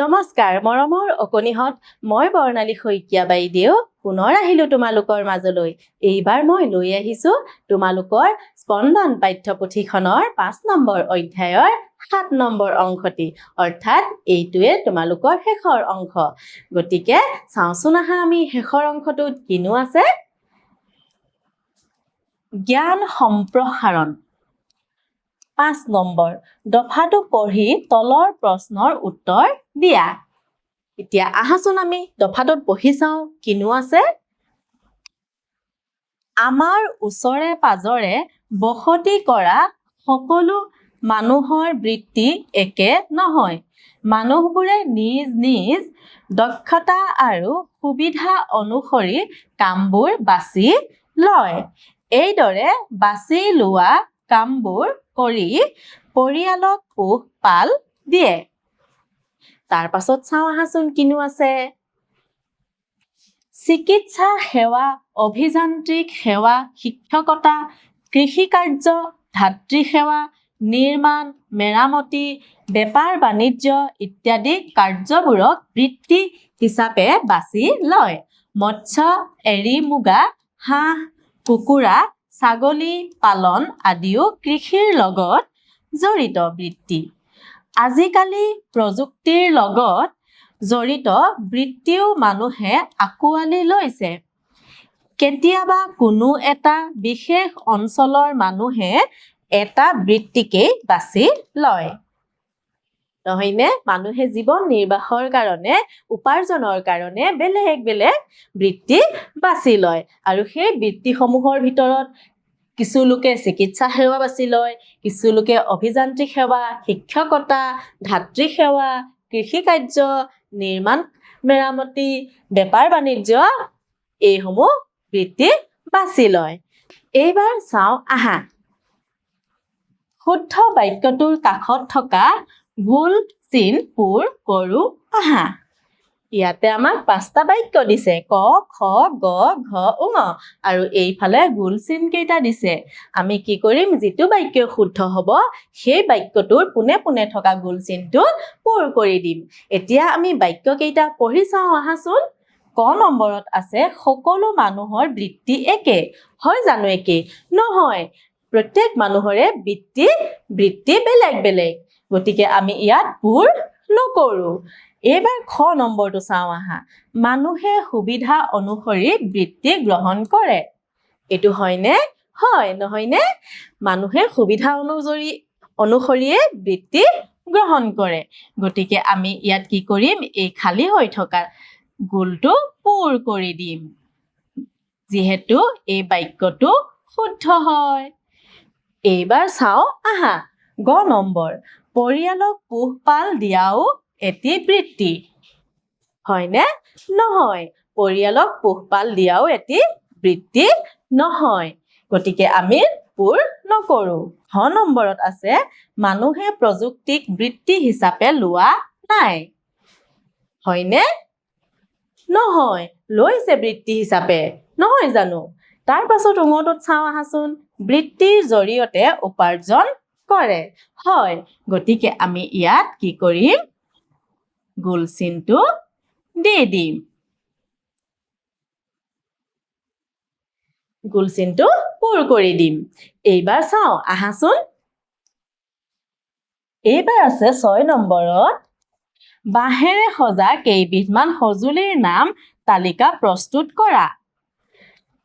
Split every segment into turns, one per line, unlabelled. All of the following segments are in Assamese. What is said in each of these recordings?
নমস্কাৰ মৰমৰ অকণিহঁত মই বৰ্ণালী শইকীয়া বাইদেউ পুনৰ আহিলোঁ তোমালোকৰ মাজলৈ। এইবাৰ মই লৈ আহিছোঁ তোমালোকৰ স্পন্দন পাঠ্যপুথিখনৰ পাঁচ নম্বৰ অধ্যায়ৰ সাত নম্বৰ অংশটি। অৰ্থাৎ এইটোৱে তোমালোকৰ শেষৰ অংশ। গতিকে চাওঁচোন আহা আমি শেষৰ অংশটোত কিনো আছে? জ্ঞান সম্প্ৰসাৰণ। পাঁচ নম্বৰ দফাটো পঢ়ি তলৰ প্ৰশ্নৰ উত্তৰ দিয়া। এতিয়া আহাচোন আমি দফাটোত পঢ়ি চাওঁ কিনো আছে? আমাৰ ওচৰে পাজৰে বসতি কৰা সকলো মানুহৰ বৃত্তি একে নহয়। মানুহবোৰে নিজ নিজ দক্ষতা আৰু সুবিধা অনুসৰি কামবোৰ বাছি লয়। এইদৰে বাছি লোৱা কামবোৰ কৰি পৰিয়ালক পোহপাল দিয়ে। তাৰ পাছত চাওঁ আহাচোন কিনো আছে। চিকিৎসা সেৱা অভিযান্ত্ৰিক সেৱা শিক্ষকতা কৃষি কাৰ্য ধাত্ৰী সেৱা নিৰ্মাণ মেৰামতি বেপাৰ বাণিজ্য ইত্যাদি কাৰ্যবোৰক বৃত্তি হিচাপে বাছি লয়। মৎস্য এৰী মুগা হাঁহ কুকুৰা ছাগলী পালন আদিও কৃষিৰ লগত জড়িত বৃত্তি। আজিকালি প্ৰযুক্তিৰ লগত জড়িত বৃত্তিও মানুহে আঁকোৱালি লৈছে। কেতিয়াবা কোনো এটা বিশেষ অঞ্চলৰ মানুহে এটা বৃত্তিকেই বাছি লয়। নহয়নে? মানুহে জীৱন নিৰ্বাহৰ কাৰণে উপাৰ্জনৰ কাৰণে বেলেগ বেলেগ বৃত্তি বাছি লয়। আৰু সেই বৃত্তিসমূহৰ ভিতৰত কিছু লোকে চিকিৎসা সেৱা বাছি লয় কিছু লোকে অভিযান্ত্ৰিক সেৱা শিক্ষকতা ধাত্ৰী সেৱা কৃষি কাৰ্য নিৰ্মাণ মেৰামতি বেপাৰ বাণিজ্য এইসমূহ বৃত্তি বাছি লয়। এইবাৰ চাওঁ আহা। শুদ্ধ বাক্যটোৰ কাষত থকা ভুল চিন পূৰ কৰোঁ আহা। ইয়াতে আমাক পাঁচটা বাক্য দিছে, ক, খ, গ, ঘ উঙ আৰু এইফালে গোল চিন কেইটা দিছে। আমি কি কৰিম, যিটো বাক্য শুদ্ধ হ'ব, সেই বাক্যটোৰ পোনে পোনে থকা গোল চিনটো পূৰ কৰি দিম। এতিয়া আমি বাক্য কেইটা পঢ়ি চাওঁ আহাচোন। ক নম্বৰত আছে, সকলো মানুহৰ বৃত্তি একে। হয় জানো একে? নহয়। প্ৰত্যেক মানুহৰে বৃত্তি বৃত্তি বেলেগ বেলেগ। গতিকে আমি ইয়াত পূৰ নকৰোঁ। এইবাৰ খ নম্বৰটো চাওঁ আহা। মানুহে সুবিধা অনুসৰি বৃত্তি গ্ৰহণ কৰে। এইটো হয়নে? হয় নহয়নে? মানুহে সুবিধা অনুসৰি অনুসৰিয়ে বৃত্তি গ্ৰহণ কৰে। গতিকে আমি ইয়াত কি কৰিম? এই খালী হৈ থকা গোলটো পূৰ কৰি দিম। যিহেতু এই বাক্যটো শুদ্ধ হয়। এইবাৰ চাওঁ আহা। গ নম্বৰ। পৰিয়ালক পোহপাল দিয়াও এটি বৃত্তি। হয়নে? নহয়। পৰিয়ালক পোহপাল দিয়াও এটি বৃত্তি নহয়। গতিকে আমি পূৰ নকৰোঁ। হ নম্বৰত আছে মানুহে প্ৰযুক্তিক বৃত্তি হিচাপে লোৱা নাই। হয়নে? নহয়। লৈছে বৃত্তি হিচাপে। নহয় জানো? তাৰ পাছত উঙটোত চাওঁ আহাচোন। বৃত্তিৰ জৰিয়তে উপাৰ্জন কৰে। হয়, গতিকে আমি ইয়াত কি কৰিম? গোল চিনটো দি দিম। গোল চিনটো পূৰ কৰি দিম। এইবাৰ চাওঁ, আহাচোন। এইবাৰ আছে ছয় নম্বৰত। বাঁহেৰে সজা কেইবিধমান সঁজুলিৰ নাম তালিকা প্ৰস্তুত কৰা।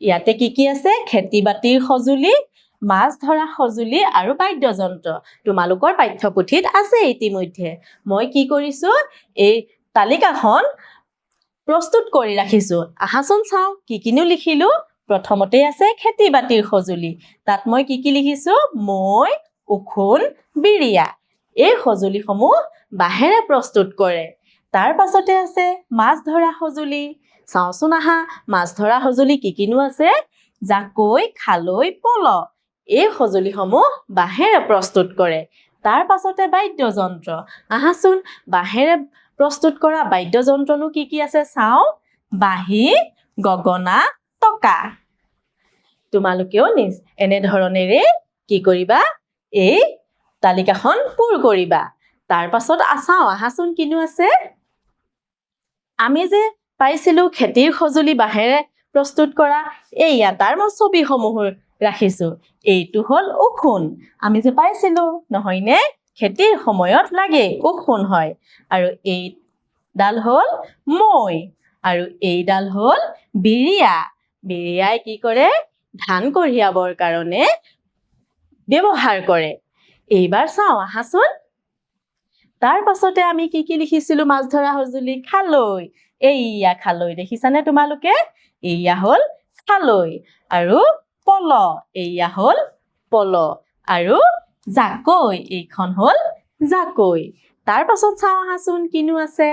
ইয়াতে কি কি আছে? খেতি বাতিৰ সঁজুলি মাছ ধৰা সঁজুলি আৰু বাদ্যযন্ত্ৰ। তোমালোকৰ পাঠ্যপুথিত আছে ইতিমধ্যে। মই কি কৰিছোঁ এই তালিকাখন প্ৰস্তুত কৰি ৰাখিছোঁ। আহাচোন চাওঁ কি কিনো লিখিলোঁ। প্ৰথমতে আছে খেতি বাতিৰ সঁজুলি। তাত মই কি কি লিখিছোঁ? মৈ ওখোন বিৰিয়া। এই সঁজুলিসমূহ বাঁহেৰে প্ৰস্তুত কৰে। তাৰ পাছতে আছে মাছ ধৰা সঁজুলি। চাওঁচোন আহা মাছ ধৰা সঁজুলি কি কিনো আছে? জাকৈ খালৈ পল। এই সঁজুলিসমূহ বাঁহেৰে প্ৰস্তুত কৰে। তাৰ পাছতে বাদ্যযন্ত্ৰ। আহাচোন বাঁহেৰে প্ৰস্তুত কৰা বাদ্যযন্ত্ৰনো কি কি আছে চাওঁ। বাঁহী গগনা টকা। তোমালোকেও নিজ এনেধৰণেৰে কি কৰিবা? এই তালিকাখন পূৰ কৰিবা। তাৰ পাছত চাওঁ আহাচোন কিনো আছে? আমি যে পাইছিলোঁ খেতিৰ সঁজুলি বাঁহেৰে প্ৰস্তুত কৰা এইয়া তাৰ মই ছবিসমূহ ৰাখিছোঁ। এইটো হ'ল ওখোন আমি যে পাইছিলোঁ, নহয়নে? খেতিৰ সময়ত লাগে ওখোন হয়। আৰু এইডাল হ'ল মৈ। আৰু এইডাল হ'ল বিৰিয়া। বিৰিয়াই কি কৰে? ধান কঢ়িয়াবৰ কাৰণে ব্যৱহাৰ কৰে। এইবাৰ চাওঁ, আহাচোন। তাৰ পাছতে আমি কি কি লিখিছিলোঁ? মাছ ধৰা সঁজুলি, খালৈ। এইয়া খালৈ, দেখিছানে তোমালোকে? এইয়া হ'ল খালৈ। আৰু পল। এইয়া হ'ল পল। আৰু জাকৈ। এইখন হ'ল জাকৈ। তাৰ পাছত চাওঁ আহাচোন কিনো আছে।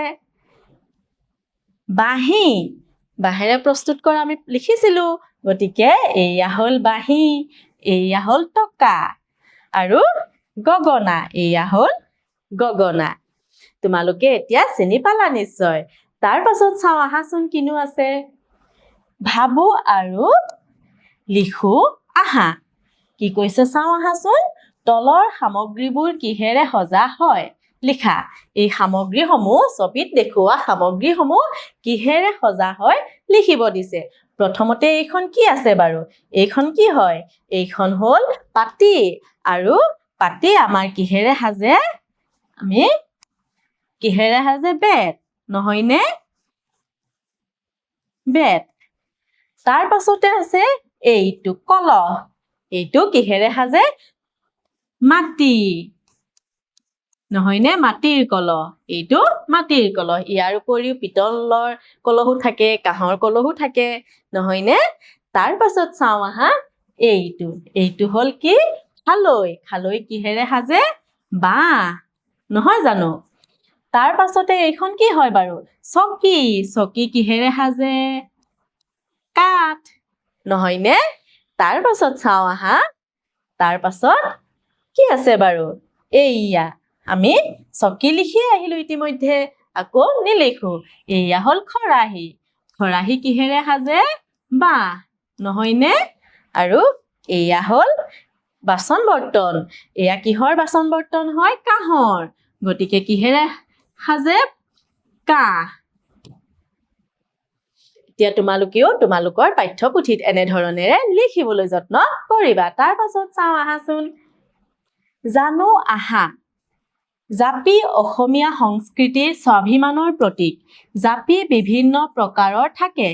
বাঁহী। বাঁহেৰে প্ৰস্তুত কৰা আমি লিখিছিলোঁ। গতিকে এইয়া হ'ল বাঁহী। এইয়া হ'ল টকা। আৰু গগনা। এইয়া হ'ল গগনা। তোমালোকে এতিয়া চিনি পালা নিশ্চয়। তাৰ পাছত চাওঁ আহাচোন কিনো আছে। ভাবো আৰু লিখো। আহা কি কৈছে চাওঁ আহাচোন তলৰ সামগ্ৰীবোৰ কিহেৰে সজা হয়? লিখা এই সামগ্ৰীসমূহ ছবিত দেখুওৱা সামগ্ৰীসমূহ কিহেৰে সজা হয়? লিখিব দিছে। প্ৰথমতে এইখন কি আছে বাৰু? এইখন কি হয়? এইখন হ'ল পাতি। আৰু পাতি আমাৰ কিহেৰে সাজে? আমি কিহেৰে সাজে? বেত নহয়নে? বেত। তাৰ পাছতে আছে এইটো কলহ এইটো কিহেৰে সাজে? মাটি। নহয়নে? মাটিৰ কলহ এইটো মাটিৰ কলহ ইয়াৰ উপৰিও পিতলৰ কলহো থাকে কাঁহৰ কলহো থাকে নহয়নে? তাৰ পাছত চাওঁ আহা এইটো। এইটো হ'ল কি? খালৈ। খালৈ কিহেৰে সাজে? বাঁহ। নহয় জানো? তাৰ পাছতে এইখন কি হয় বাৰু? চকী। চকী কিহেৰে সাজে? কাঠ। নহয়নে? তাৰ পাছত চাওঁ আহা। তাৰ পাছত কি আছে বাৰু? এইয়া, আমি চকী লিখিয়ে আহিলোঁ ইতিমধ্যে, আকৌ নিলিখো। এয়া হ'ল খৰাহী। খৰাহী কিহেৰে সাজে? বাঁহ, নহয়নে? আৰু এয়া হ'ল বাচন বৰ্তন। এয়া কিহৰ বাচন বৰ্তন হয়? কাঁহৰ। গতিকে কিহেৰে সাজে? কাঁহ। এতিয়া তোমালোকেও তোমালোকৰ পাঠ্যপুথিত এনেধৰণেৰে লিখিবলৈ যত্ন কৰিবা। তাৰ পাছত চাওঁ আহাচোন। জানো আহা জাপি অসমীয়া সংস্কৃতিৰ স্বাভিমানৰ প্ৰতীক জাপি বিভিন্ন প্ৰকাৰৰ থাকে।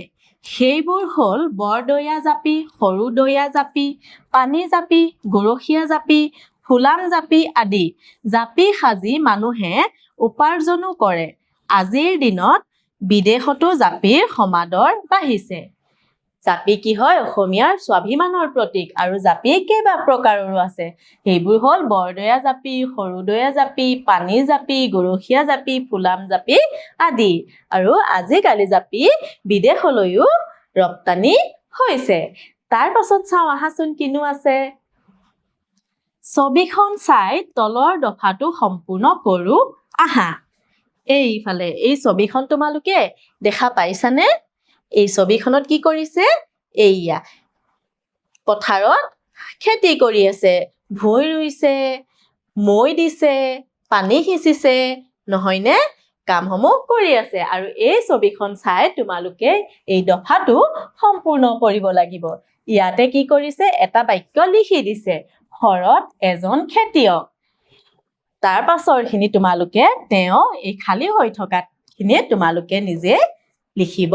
সেইবোৰ হ'ল বৰদৈয়া জাপি সৰু দৈয়া জাপি পানী জাপি গৰখীয়া জাপি ফুলাম জাপি আদি। জাপি সাজি মানুহে উপাৰ্জনো কৰে। আজিৰ দিনত বিদেশতো জাপিৰ সমাদৰ বাঢ়িছে। জাপি কি হয়? অসমীয়াৰ স্বাভিমানৰ প্ৰতীক আৰু জাপি কেইবা প্ৰকাৰৰো আছে। সেইবোৰ হ'ল বৰদৈয়া জাপি, সৰুদৈয়া জাপি, পানী জাপি, গৰখীয়া জাপি, ফুলাম জাপি আদি। আৰু আজিকালি জাপি বিদেশলৈও ৰপ্তানি হৈছে। তাৰ পাছত চাওঁ, আহাচোন কিনো আছে। ছবিখন চাই তলৰ দফাটো সম্পূৰ্ণ কৰোঁ আহা। এইফালে এই ছবিখন তোমালোকে দেখা পাইছানে? এই ছবিখনত কি কৰিছে? এইয়া পথাৰত খেতি কৰি আছে ভুঁই ৰুইছে মৈ দিছে পানী সিঁচিছে নহয়নে? কামসমূহ কৰি আছে আৰু এই ছবিখন চাই তোমালোকে এই দফাটো সম্পূৰ্ণ কৰিব লাগিব। ইয়াতে কি কৰিছে? এটা বাক্য লিখি দিছে ঘৰত এজন খেতিয়ক। তাৰ পাছৰখিনি তোমালোকে তেওঁ এই খালী হৈ থকাখিনি তোমালোকে নিজে লিখিব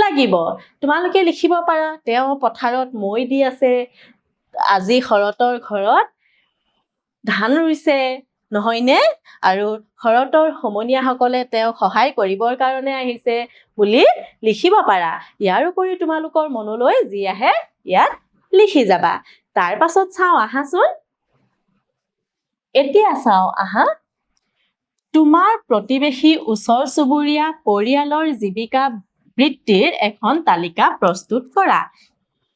লাগিব। তোমালোকে লিখিব পাৰা। তেওঁ পথাৰত মৈ দি আছে আজি শৰতৰ ঘৰত ধান ৰুইছে নহয়নে? আৰু শৰতৰ সমনীয়াসকলে তেওঁক সহায় কৰিবৰ কাৰণে আহিছে বুলি লিখিব পাৰা। ইয়াৰ উপৰিও তোমালোকৰ মনলৈ যি আহে ইয়াত লিখি যাবা। তাৰ পাছত চাওঁ আহাচোন। এতিয়া চাওঁ, আহা। তোমাৰ প্ৰতিবেশী ওচৰ চুবুৰীয়া পৰিয়ালৰ জীৱিকা বৃত্তিৰ এখন তালিকা প্ৰস্তুত কৰা।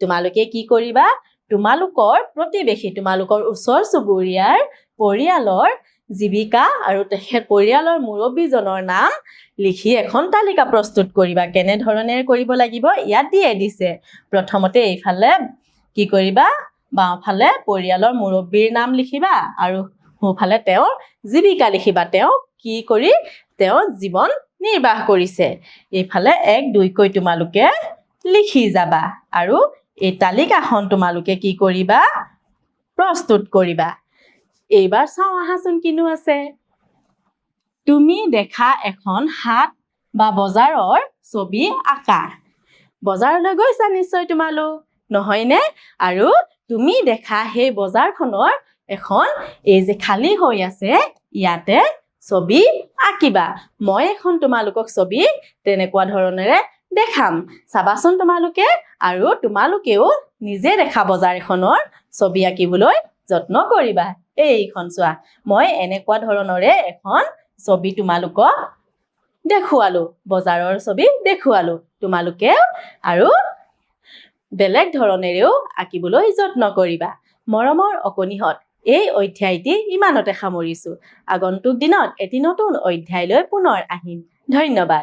তোমালোকে কি কৰিবা? তোমালোকৰ প্ৰতিবেশী, তোমালোকৰ ওচৰ চুবুৰীয়াৰ পৰিয়ালৰ জীৱিকা আৰু তেখেত পৰিয়ালৰ মুৰব্বীজনৰ নাম লিখি এখন তালিকা প্ৰস্তুত কৰিবা। কেনেধৰণে কৰিব লাগিব? ইয়াত দিয়ে দিছে। প্ৰথমতে এইফালে কি কৰিবা? বাওঁফালে পৰিয়ালৰ মুৰব্বীৰ নাম লিখিবা আৰু সোঁফালে তেওঁৰ জীৱিকা লিখিবা, তেওঁ কি কৰি তেওঁ জীৱন নিৰ্বাহ কৰিছে। এইফালে এক দুইকৈ তোমালোকে লিখি যাবা আৰু এই তালিকাখন তোমালোকে কি কৰিবা? প্ৰস্তুত কৰিবা। এইবাৰ চাওঁ, আহাচোন কিনো আছে। তুমি দেখা এখন হাট বা বজাৰৰ ছবি আঁকা। বজাৰলৈ গৈছা নিশ্চয় তোমালোক নহয়নে? আৰু তুমি দেখা সেই বজাৰখনৰ এখন এই যে খালী হৈ আছে ইয়াতে ছবি আঁকিবা। মই এখন তোমালোকক ছবি তেনেকুৱা ধৰণেৰে দেখাম। চাবাচোন তোমালোকে আৰু তোমালোকেও নিজে দেখা বজাৰ এখনৰ ছবি আঁকিবলৈ যত্ন কৰিবা। এইখন চোৱা মই এনেকুৱা ধৰণৰে এখন ছবি তোমালোকক দেখুৱালো বজাৰৰ ছবি দেখুৱালো তোমালোকে আৰু বেলেগ ধৰণেৰেও আঁকিবলৈ যত্ন কৰিবা। মৰমৰ অকণিহঁত এই অধ্যায়টি ইমানতে সামৰিছোঁ। আগন্তুক দিনত এটি নতুন অধ্যায় লৈ পুনৰ আহিম। ধন্যবাদ।